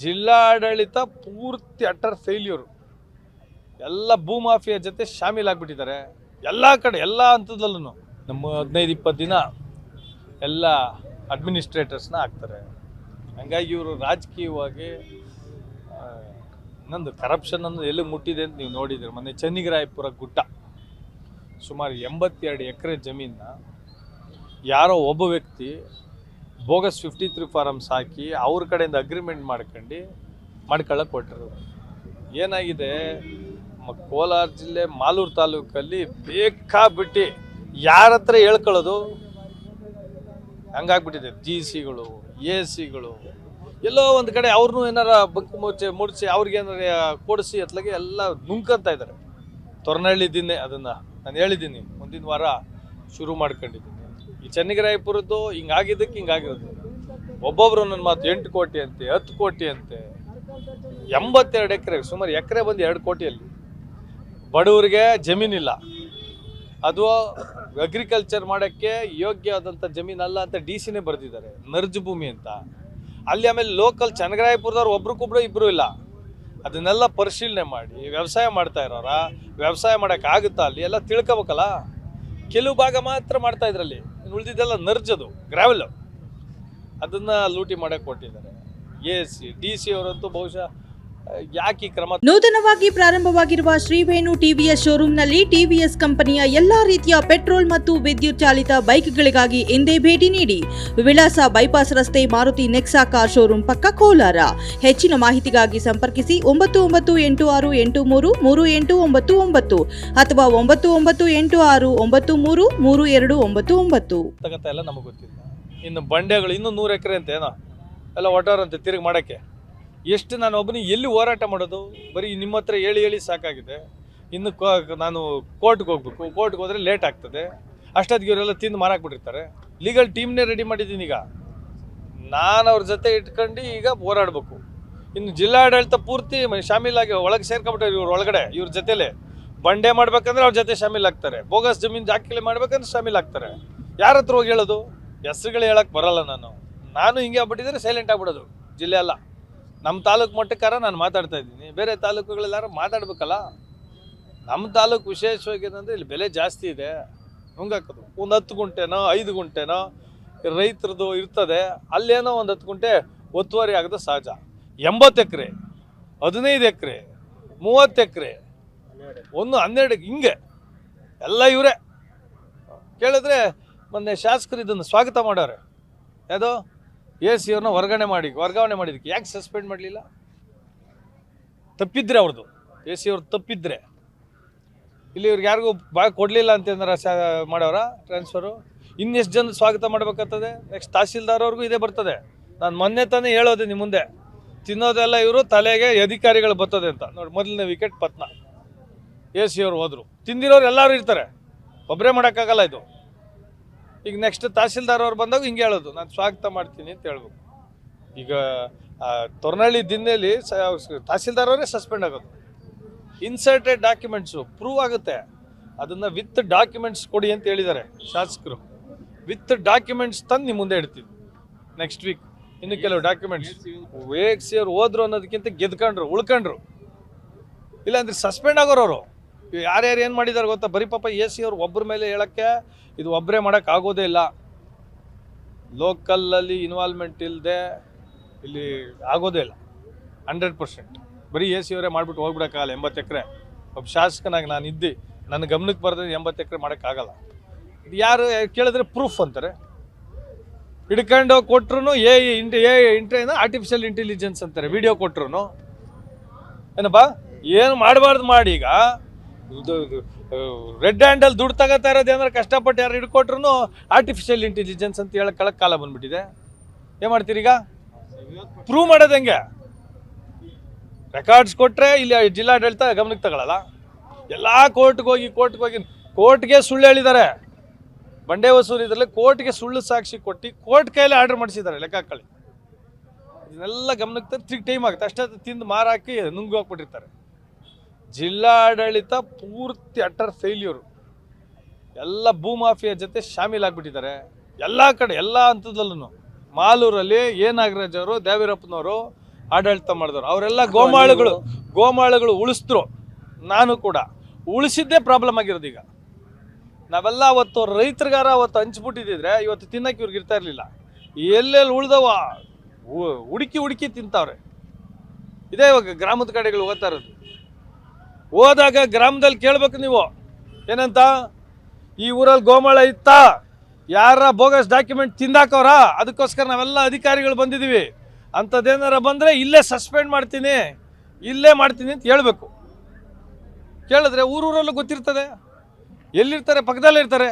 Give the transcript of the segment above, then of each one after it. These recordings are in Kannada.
ಜಿಲ್ಲಾಡಳಿತ ಪೂರ್ತಿ ಅಟರ್ ಫೇಲ್ಯೂರು. ಎಲ್ಲ ಭೂಮಾಫಿಯ ಜೊತೆ ಶಾಮೀಲಾಗ್ಬಿಟ್ಟಿದ್ದಾರೆ. ಎಲ್ಲ ಕಡೆ, ಎಲ್ಲ ಹಂತದಲ್ಲೂ ನಮ್ಮ ಹದಿನೈದು, ಇಪ್ಪತ್ತು ದಿನ ಎಲ್ಲ ಅಡ್ಮಿನಿಸ್ಟ್ರೇಟರ್ಸ್ನ ಹಾಕ್ತಾರೆ. ಹಂಗಾಗಿ ಇವರು ರಾಜಕೀಯವಾಗಿ ನಂದು ಕರಪ್ಷನ್ ಅನ್ನೋದು ಎಲ್ಲಿ ಮುಟ್ಟಿದೆ ಅಂತ ನೀವು ನೋಡಿದ್ದೀರಿ. ಮೊನ್ನೆ ಚೆನ್ನಿಗರಾಯಪುರ ಗುಡ್ಡ. ಸುಮಾರು ಎಂಬತ್ತೆರಡು ಎಕರೆ ಜಮೀನ ಯಾರೋ ಒಬ್ಬ ವ್ಯಕ್ತಿ ಬೋಗಸ್ ಫಿಫ್ಟಿ ತ್ರೀ ಫಾರಮ್ಸ್ ಹಾಕಿ ಅವ್ರ ಕಡೆಯಿಂದ ಅಗ್ರಿಮೆಂಟ್ ಮಾಡ್ಕೊಂಡು ಮಾಡ್ಕೊಳ್ಳೋಕೆ ಕೊಟ್ಟರು ಏನಾಗಿದೆ? ಕೋಲಾರ ಜಿಲ್ಲೆ ಮಾಲೂರು ತಾಲೂಕಲ್ಲಿ ಬೇಕಾಬಿಟ್ಟು ಯಾರ ಹತ್ರ ಹೇಳ್ಕೊಳ್ಳೋದು? ಹಂಗಾಗ್ಬಿಟ್ಟಿದೆ. ಜಿ ಸಿಗಳು ಎ ಸಿಗಳು ಎಲ್ಲೋ ಒಂದು ಕಡೆ ಅವ್ರನ್ನೂ ಏನಾರ ಬಂಕ್ ಮುಚ್ಚಿ, ಮುಡಿಸಿ, ಅವ್ರಿಗೆ ಏನಾರ ಕೊಡಿಸಿ ಅತ್ಲಾಗೆ ಎಲ್ಲ ನುಂಕಂತ ಇದ್ದಾರೆ. ತೊರನಳ್ಳಿದ್ದೀನಿ ದಿನ್ನೆ ಅದನ್ನು ನಾನು ಹೇಳಿದ್ದೀನಿ. ಮುಂದಿನ ವಾರ ಶುರು ಮಾಡ್ಕೊಂಡಿದ್ದೀನಿ. ಈ ಚೆನ್ನಗಿರಾಯಪುರದ್ದು ಹಿಂಗಾಗಿದ್ದಕ್ಕೆ ಹಿಂಗಾಗಿರೋದು. ಒಬ್ಬೊಬ್ರು ನನ್ನ ಮಾತು ಎಂಟು ಕೋಟಿ ಅಂತೆ, ಹತ್ತು ಕೋಟಿ ಅಂತೆ, ಎಂಬತ್ತೆರಡು ಎಕರೆ, ಸುಮಾರು ಎಕರೆ ಬಂದು ಎರಡು ಕೋಟಿಯಲ್ಲಿ. ಬಡವರಿಗೆ ಜಮೀನಿಲ್ಲ. ಅದು ಅಗ್ರಿಕಲ್ಚರ್ ಮಾಡೋಕ್ಕೆ ಯೋಗ್ಯವಾದಂಥ ಜಮೀನಲ್ಲ ಅಂತ ಡಿ ಸಿನೇ ಬರೆದಿದ್ದಾರೆ, ನರ್ಜ್ ಭೂಮಿ ಅಂತ. ಅಲ್ಲಿ ಆಮೇಲೆ ಲೋಕಲ್ ಚನ್ನಗರಾಯಪುರದವ್ರು ಒಬ್ರಿಗೊಬ್ರು ಇಬ್ಬರು ಇಲ್ಲ. ಅದನ್ನೆಲ್ಲ ಪರಿಶೀಲನೆ ಮಾಡಿ, ವ್ಯವಸಾಯ ಮಾಡ್ತಾ ಇರೋರ, ವ್ಯವಸಾಯ ಮಾಡೋಕ್ಕಾಗುತ್ತಾ ಅಲ್ಲಿ ಎಲ್ಲ ತಿಳ್ಕೊಬೇಕಲ್ಲ. ಕೆಲವು ಭಾಗ ಮಾತ್ರ ಮಾಡ್ತಾ ಇದ್ರಲ್ಲಿ. ಉಳಿದಿದ್ದೆಲ್ಲ ನರ್ಜದು ಗ್ರಾವೆಲ್ ಅದನ್ನು ಲೂಟಿ ಮಾಡಕ್ಕೆ ಕೊಟ್ಟಿದ್ದಾರೆ. ಎ ಸಿ ಡಿ ಸಿ ಅವರಂತೂ ಬಹುಶಃ ಯಾಕೆ ಕ್ರಮ ನೂತನವಾಗಿ ಪ್ರಾರಂಭವಾಗಿರುವ ಶ್ರೀವೇಣು ಟಿವಿಎಸ್ ಶೋರೂಮ್ನಲ್ಲಿ ಟಿವಿಎಸ್ ಕಂಪನಿಯ ಎಲ್ಲಾ ರೀತಿಯ ಪೆಟ್ರೋಲ್ ಮತ್ತು ವಿದ್ಯುತ್ ಚಾಲಿತ ಬೈಕ್ಗಳಿಗಾಗಿ ಎಂದೇ ಭೇಟಿ ನೀಡಿ ವಿಳಾಸ ಬೈಪಾಸ್ ರಸ್ತೆ ಮಾರುತಿ ನೆಕ್ಸಾ ಕಾರ್ ಶೋರೂಮ್ ಪಕ್ಕ ಕೋಲಾರ. ಹೆಚ್ಚಿನ ಮಾಹಿತಿಗಾಗಿ ಸಂಪರ್ಕಿಸಿ ಒಂಬತ್ತು ಒಂಬತ್ತು ಎಂಟು ಆರು ಎಂಟು ಮೂರು ಮೂರು ಎಂಟು ಒಂಬತ್ತು ಒಂಬತ್ತು ಅಥವಾ ಒಂಬತ್ತು ಒಂಬತ್ತು ಎಂಟು ಆರು ಒಂಬತ್ತು ಮೂರು ಮೂರು ಎರಡು ಒಂಬತ್ತು ಒಂಬತ್ತು. ತಗತ್ತ ಎಲ್ಲ ನಮಗೆ ಗೊತ್ತಿಲ್ಲ. ಇನ್ನು ಬಂಡೆಗಳು ಇನ್ನೂ ನೂರು ಎಕರೆ ಅಂತ ಏನೋ? ಎಲ್ಲ ಒಟ್ಟಾರಂತೆ ತಿರುಗಿ ಮಾಡೋಕ್ಕೆ. ಎಷ್ಟು ನಾನು ಒಬ್ಬನಿಗೆ ಎಲ್ಲಿ ಹೋರಾಟ ಮಾಡೋದು? ಬರೀ ನಿಮ್ಮ ಹತ್ರ ಹೇಳಿ ಹೇಳಿ ಸಾಕಾಗಿದೆ. ಇನ್ನು ನಾನು ಕೋರ್ಟ್ಗೆ ಹೋಗ್ಬೇಕು. ಕೋರ್ಟ್ಗೆ ಹೋದರೆ ಲೇಟ್ ಆಗ್ತದೆ. ಅಷ್ಟೊತ್ತಿಗೆ ಇವರೆಲ್ಲ ತಿಂದು ಮಾರಾಕ್ಬಿಟ್ಟಿರ್ತಾರೆ ಲೀಗಲ್ ಟೀಮ್ನೇ ರೆಡಿ ಮಾಡಿದ್ದೀನಿ ಈಗ. ನಾನು ಅವ್ರ ಜೊತೆ ಇಟ್ಕೊಂಡು ಈಗ ಹೋರಾಡಬೇಕು. ಇನ್ನು ಜಿಲ್ಲಾಡಳಿತ ಪೂರ್ತಿ ಶಾಮೀಲಾಗಿ ಒಳಗೆ ಸೇರ್ಕೊಂಬಿಟ್ಟಾರೆ ಇವ್ರ ಒಳಗಡೆ, ಇವ್ರ ಜೊತೆಲೆ. ಬಂಡೆ ಮಾಡ್ಬೇಕಂದ್ರೆ ಅವ್ರ ಜೊತೆ ಶಾಮೀಲಾಗ್ತಾರೆ ಬೋಗಸ್ ಜಮೀನು ದಾಖಲೆ ಮಾಡ್ಬೇಕಂದ್ರೆ ಶಾಮೀಲಾಗ್ತಾರೆ ಯಾರ ಹತ್ರ ಹೋಗಿ ಹೇಳೋದು? ಹೆಸರುಗಳು ಹೇಳಕ್ಕೆ ಬರಲ್ಲ ನಾನು. ನಾನು ಹಿಂಗೆ ಆಗ್ಬಿಟ್ಟಿದ್ರೆ ಸೈಲೆಂಟ್ ಆಗ್ಬಿಡೋದು. ಜಿಲ್ಲೆ ಅಲ್ಲ. ನಮ್ಮ ತಾಲೂಕು ಮಟ್ಟಕ್ಕಾರ ನಾನು ಮಾತಾಡ್ತಾ ಇದ್ದೀನಿ. ಬೇರೆ ತಾಲೂಕುಗಳೆಲ್ಲಾರು ಮಾತಾಡ್ಬೇಕಲ್ಲ? ನಮ್ಮ ತಾಲೂಕು ವಿಶೇಷವಾಗಿ ಏನಂದರೆ ಇಲ್ಲಿ ಬೆಲೆ ಜಾಸ್ತಿ ಇದೆ. ನುಂಗಾಕೋದು. ಒಂದು ಹತ್ತು ಗುಂಟೆನೋ, ಐದು ಗುಂಟೆನೋ ರೈತರದು ಇರ್ತದೆ. ಅಲ್ಲೇನೋ ಒಂದು ಹತ್ತು ಗುಂಟೆ ಒತ್ತುವರಿ ಆಗೋದು ಸಹಜ. ಎಂಬತ್ತು ಎಕರೆ, ಹದಿನೈದು ಎಕರೆ, ಮೂವತ್ತು ಎಕರೆ, ಒಂದು ಹನ್ನೆರಡು ಹಿಂಗೆ. ಎಲ್ಲ ಇವರೇ. ಕೇಳಿದ್ರೆ ಮೊನ್ನೆ ಶಾಸಕರು ಇದನ್ನು ಸ್ವಾಗತ ಮಾಡೋರೆ. ಯಾವುದೋ? ಎ ಸಿ ಅವ್ರನ್ನ ವರ್ಗಾವಣೆ ಮಾಡಿ ವರ್ಗಾವಣೆ ಮಾಡಿದ್ದಕ್ಕೆ ಯಾಕೆ ಸಸ್ಪೆಂಡ್ ಮಾಡಲಿಲ್ಲ? ತಪ್ಪಿದ್ರೆ ಅವ್ರದ್ದು ಎ ಸಿ ಅವ್ರು ತಪ್ಪಿದ್ರೆ. ಇಲ್ಲಿ ಇವ್ರಿಗೆ ಯಾರಿಗೂ ಬಾಯ್ ಕೊಡಲಿಲ್ಲ ಅಂತಂದ್ರೆ ಸ ಮಾಡೋರ? ಟ್ರಾನ್ಸ್ಫರು ಇನ್ನೆಷ್ಟು ಜನ ಸ್ವಾಗತ ಮಾಡ್ಬೇಕಾಗ್ತದೆ? ನೆಕ್ಸ್ಟ್ ತಹಸೀಲ್ದಾರ್ ಅವ್ರಿಗೂ ಇದೇ ಬರ್ತದೆ. ನಾನು ಮೊನ್ನೆ ತಾನೇ ಹೇಳೋದೆ ನಿಮ್ಮ ಮುಂದೆ. ತಿನ್ನೋದೆಲ್ಲ ಇವರು ತಲೆಗೆ ಅಧಿಕಾರಿಗಳು ಬರ್ತದೆ ಅಂತ. ನೋಡಿ, ಮೊದಲನೇ ವಿಕೆಟ್ ಪತ್ನ. ಎ ಸಿ ಅವ್ರು ಹೋದರು. ತಿಂದಿರೋರು ಎಲ್ಲರೂ ಇರ್ತಾರೆ. ಒಬ್ಬರೇ ಮಾಡೋಕ್ಕಾಗಲ್ಲ ಇದು. ಈಗ ನೆಕ್ಸ್ಟ್ ತಹಸೀಲ್ದಾರ್ ಅವ್ರು ಬಂದಾಗ ಹಿಂಗೆ ಹೇಳೋದು, ನಾನು ಸ್ವಾಗತ ಮಾಡ್ತೀನಿ ಅಂತ ಹೇಳ್ಬೇಕು. ಈಗ ತೊರ್ನಳ್ಳಿ ದಿನ್ನೆಲಿ ತಹಸೀಲ್ದಾರ್ ಅವರೇ ಸಸ್ಪೆಂಡ್ ಆಗೋದು. ಇನ್ಸರ್ಟೆಡ್ ಡಾಕ್ಯುಮೆಂಟ್ಸು ಪ್ರೂವ್ ಆಗುತ್ತೆ. ಅದನ್ನು ವಿತ್ ಡಾಕ್ಯುಮೆಂಟ್ಸ್ ಕೊಡಿ ಅಂತ ಹೇಳಿದ್ದಾರೆ ಶಾಸಕರು. ವಿತ್ ಡಾಕ್ಯುಮೆಂಟ್ಸ್ ತಂದು ನಿಮ್ಮ ಮುಂದೆ ಇಡ್ತೀವಿ. ನೆಕ್ಸ್ಟ್ ವೀಕ್ ಇನ್ನು ಕೆಲವು ಡಾಕ್ಯುಮೆಂಟ್ಸ್ ವೇಗ್ಸಿ ಅವ್ರು ಹೋದ್ರು ಅನ್ನೋದಕ್ಕಿಂತ ಗೆದ್ಕೊಂಡ್ರು, ಉಳ್ಕೊಂಡ್ರು. ಇಲ್ಲಾಂದ್ರೆ ಸಸ್ಪೆಂಡ್ ಆಗೋರು ಅವರು. ಯಾರ್ಯಾರು ಏನು ಮಾಡಿದ್ದಾರೆ ಗೊತ್ತಾ? ಬರೀ ಪಾಪ ಎ ಸಿ ಅವ್ರು ಒಬ್ಬರ ಮೇಲೆ ಹೇಳೋಕ್ಕೆ ಇದು ಒಬ್ಬರೇ ಮಾಡೋಕ್ಕಾಗೋದೇ ಇಲ್ಲ. ಲೋಕಲಲ್ಲಿ ಇನ್ವಾಲ್ವ್ಮೆಂಟ್ ಇಲ್ಲದೆ ಇಲ್ಲಿ ಆಗೋದೇ ಇಲ್ಲ. ಹಂಡ್ರೆಡ್ ಪರ್ಸೆಂಟ್ ಬರೀ ಎ ಸಿ ಅವರೇ ಮಾಡಿಬಿಟ್ಟು ಹೋಗ್ಬಿಡೋಕ್ಕಾಗಲ್ಲ ಎಂಬತ್ತು ಎಕರೆ. ಒಬ್ಬ ಶಾಸಕನಾಗಿ ನಾನು ಇದ್ದು ನನ್ನ ಗಮನಕ್ಕೆ ಬರ್ತದೆ ಎಂಬತ್ತು ಎಕರೆ ಮಾಡೋಕ್ಕಾಗಲ್ಲ ಇದು ಯಾರು ಕೇಳಿದ್ರೆ ಪ್ರೂಫ್ ಅಂತಾರೆ. ಹಿಡ್ಕೊಂಡು ಕೊಟ್ರು ಎ ಇಂಟ ಎ ಇಂಟ್ರೇನ ಆರ್ಟಿಫಿಷಿಯಲ್ ಇಂಟೆಲಿಜೆನ್ಸ್ ಅಂತಾರೆ ವಿಡಿಯೋ ಕೊಟ್ರು ಏನಪ್ಪ? ಏನು ಮಾಡಬಾರ್ದು ಮಾಡಿ ಈಗ? ರೆಡ್ ಹ್ಯಾಂಡಲ್ ದುಡ್ಡು ತಗೋತಾ ಇರೋದು ಅಂದ್ರೆ ಕಷ್ಟಪಟ್ಟು ಯಾರು ಹಿಡ್ಕೊಟ್ರು ಆರ್ಟಿಫಿಷಿಯಲ್ ಇಂಟೆಲಿಜೆನ್ಸ್ ಅಂತ ಹೇಳಕ್ ಕಳಕ್ ಕಾಲ ಬಂದ್ಬಿಟ್ಟಿದೆ. ಏನು ಮಾಡ್ತೀರಿ ಈಗ? ಪ್ರೂವ್ ಮಾಡೋದು ಹೆಂಗೆ? ರೆಕಾರ್ಡ್ಸ್ ಕೊಟ್ಟರೆ ಇಲ್ಲಿ ಜಿಲ್ಲಾಡಳಿತ ಗಮನಕ್ಕೆ ತಗೊಳ್ಳಲ್ಲ ಎಲ್ಲ ಕೋರ್ಟ್ಗೆ ಹೋಗಿ ಕೋರ್ಟ್ಗೆ ಹೋಗಿ ಕೋರ್ಟ್ಗೆ ಸುಳ್ಳು ಹೇಳಿದ್ದಾರೆ. ಬಂಡೆ ವಸೂಲಿ ಇದರಲ್ಲಿ ಕೋರ್ಟ್ಗೆ ಸುಳ್ಳು ಸಾಕ್ಷಿ ಕೊಟ್ಟು ಕೋರ್ಟ್ ಕೈಯಲ್ಲಿ ಆರ್ಡರ್ ಮಾಡಿಸಿದ್ದಾರೆ ಲೆಕ್ಕ ಹಾಕೊಳ್ಳಿ ಇದನ್ನೆಲ್ಲ ಗಮನಕ್ಕೆ ತಂದು ಟೈಮ್ ಆಗುತ್ತೆ. ಅಷ್ಟೇ ತಿಂದು ಮಾರಾಕಿ ನುಂಗಿ ಹಾಕ್ಬಿಟ್ಟಿರ್ತಾರೆ ಜಿಲ್ಲಾಡಳಿತ ಪೂರ್ತಿ ಅಟರ್ ಫೇಲ್ಯೂರ್ ಎಲ್ಲ ಭೂಮಾಫಿಯಾ ಜೊತೆ ಶಾಮೀಲಾಗ್ಬಿಟ್ಟಿದ್ದಾರೆ ಎಲ್ಲ ಕಡೆ ಎಲ್ಲ ಹಂತದಲ್ಲೂ ಮಾಲೂರಲ್ಲಿ ಎ. ನಾಗರಾಜ್ ಅವರು ದೇವೀರಪ್ಪನವರು ಆಡಳಿತ ಮಾಡಿದ್ರು ಅವರೆಲ್ಲ ಗೋಮಾಳುಗಳು ಗೋಮಾಳುಗಳು ಉಳಿಸಿದ್ರು. ನಾನು ಕೂಡ. ಉಳಿಸಿದ್ದೇ ಪ್ರಾಬ್ಲಮ್ ಆಗಿರೋದು ಈಗ. ನಾವೆಲ್ಲ ಅವತ್ತು ರೈತರಿಗಾರ ಅವತ್ತು ಹಂಚ್ಬಿಟ್ಟಿದ್ದಿದ್ರೆ ಇವತ್ತು ತಿನ್ನಕ್ಕೆ ಇವ್ರಿಗೆ ಇರ್ತಾ ಇರಲಿಲ್ಲ. ಎಲ್ಲೆಲ್ಲಿ ಉಳ್ದವ? ಹುಡುಕಿ ಹುಡುಕಿ ತಿಂತಾವ್ರೆ. ಇದೇ ಇವಾಗ ಗ್ರಾಮದ ಕಡೆಗಳು ಓದ್ತಾ ಇರೋದು. ಹೋದಾಗ ಗ್ರಾಮದಲ್ಲಿ ಕೇಳ್ಬೇಕು ನೀವು. ಏನಂತ? ಈ ಊರಲ್ಲಿ ಗೋಮಾಳ ಇತ್ತಾ? ಯಾರ ಬೋಗಸ್ ಡಾಕ್ಯುಮೆಂಟ್ ತಿಂದಾಕವ್ರ? ಅದಕ್ಕೋಸ್ಕರ ನಾವೆಲ್ಲ ಅಧಿಕಾರಿಗಳು ಬಂದಿದ್ದೀವಿ. ಅಂಥದ್ದೇನಾರ ಬಂದರೆ ಇಲ್ಲೇ ಸಸ್ಪೆಂಡ್ ಮಾಡ್ತೀನಿ. ಇಲ್ಲೇ ಮಾಡ್ತೀನಿ ಅಂತ ಹೇಳಬೇಕು. ಕೇಳಿದ್ರೆ ಊರೂರಲ್ಲೂ ಗೊತ್ತಿರ್ತದೆ. ಎಲ್ಲಿರ್ತಾರೆ? ಪಕ್ಕದಲ್ಲಿರ್ತಾರೆ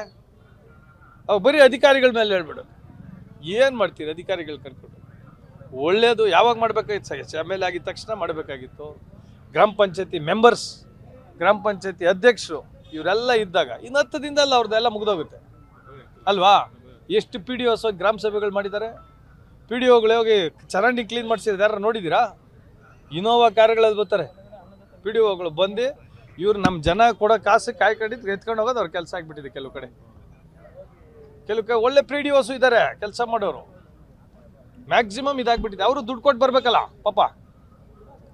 ಅವು ಬರೀ ಅಧಿಕಾರಿಗಳ ಮೇಲೆ ಹೇಳ್ಬಿಡು. ಏನು ಮಾಡ್ತೀರಿ ಅಧಿಕಾರಿಗಳು ಕರ್ಕೊಂಡು? ಒಳ್ಳೆಯದು ಯಾವಾಗ ಮಾಡಬೇಕಾಗಿತ್ತು? ಎಸ್ ಎಂ ಎಲ್ ಆಗಿದ ತಕ್ಷಣ ಮಾಡಬೇಕಾಗಿತ್ತು. ಗ್ರಾಮ ಪಂಚಾಯತಿ ಮೆಂಬರ್ಸ್ ಗ್ರಾಮ ಪಂಚಾಯತಿ ಅಧ್ಯಕ್ಷರು ಇವರೆಲ್ಲ ಇದ್ದಾಗ ಇನ್ನು ಹತ್ತು ದಿನದಲ್ಲಿ ಅವ್ರದ್ದೆಲ್ಲ ಮುಗಿದೋಗುತ್ತೆ. ಅಲ್ವಾ? ಎಷ್ಟು ಪಿ ಡಿ ಒಸ್ ಗ್ರಾಮ ಸಭೆಗಳು ಮಾಡಿದ್ದಾರೆ? ಪಿ ಡಿ ಒಗಳೇ ಹೋಗಿ ಚರಂಡಿ ಕ್ಲೀನ್ ಮಾಡಿಸಿದ್ರೆ ಯಾರು ನೋಡಿದ್ದೀರಾ? ಇನೋವಾ ಕಾರ್ಗಳಲ್ಲಿ ಬರ್ತಾರೆ. ಪಿ ಡಿ ಒಗಳು ಬಂದು ಇವ್ರು ನಮ್ಮ ಜನ ಕೊಡೋ ಕಾಸು ಕಾಯ್ಕೊಂಡಿದ್ದು ಎತ್ಕೊಂಡು ಹೋಗೋದು ಅವ್ರ ಕೆಲಸ ಆಗಿಬಿಟ್ಟಿದೆ ಕೆಲವು ಕಡೆ. ಕೆಲವು ಕಡೆ ಒಳ್ಳೆ ಪಿ ಡಿ ಒಸು ಇದ್ದಾರೆ, ಕೆಲಸ ಮಾಡೋರು. ಮ್ಯಾಕ್ಸಿಮಮ್ ಇದಾಗ್ಬಿಟ್ಟಿದೆ. ಅವರು ದುಡ್ಡು ಕೊಟ್ಟು ಬರಬೇಕಲ್ಲ, ಪಾಪ.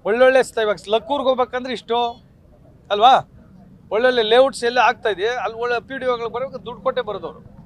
ಒಳ್ಳೊಳ್ಳೆ ಇವಾಗ ಲಕ್ಕೂರ್ಗೆ ಹೋಗ್ಬೇಕಂದ್ರೆ ಇಷ್ಟು? ಅಲ್ವಾ? ಒಳ್ಳೊಳ್ಳೆ ಲೇಔಟ್ಸ್ ಎಲ್ಲ ಆಗ್ತಾ ಇದೆ. ಅಲ್ಲಿ ಒಳ್ಳೆ ಪಿ ಡಿ ಒಗಳು ಬರಬೇಕು, ದುಡ್ಡು ಕೊಟ್ಟೆ ಬರೋದವ್ರು.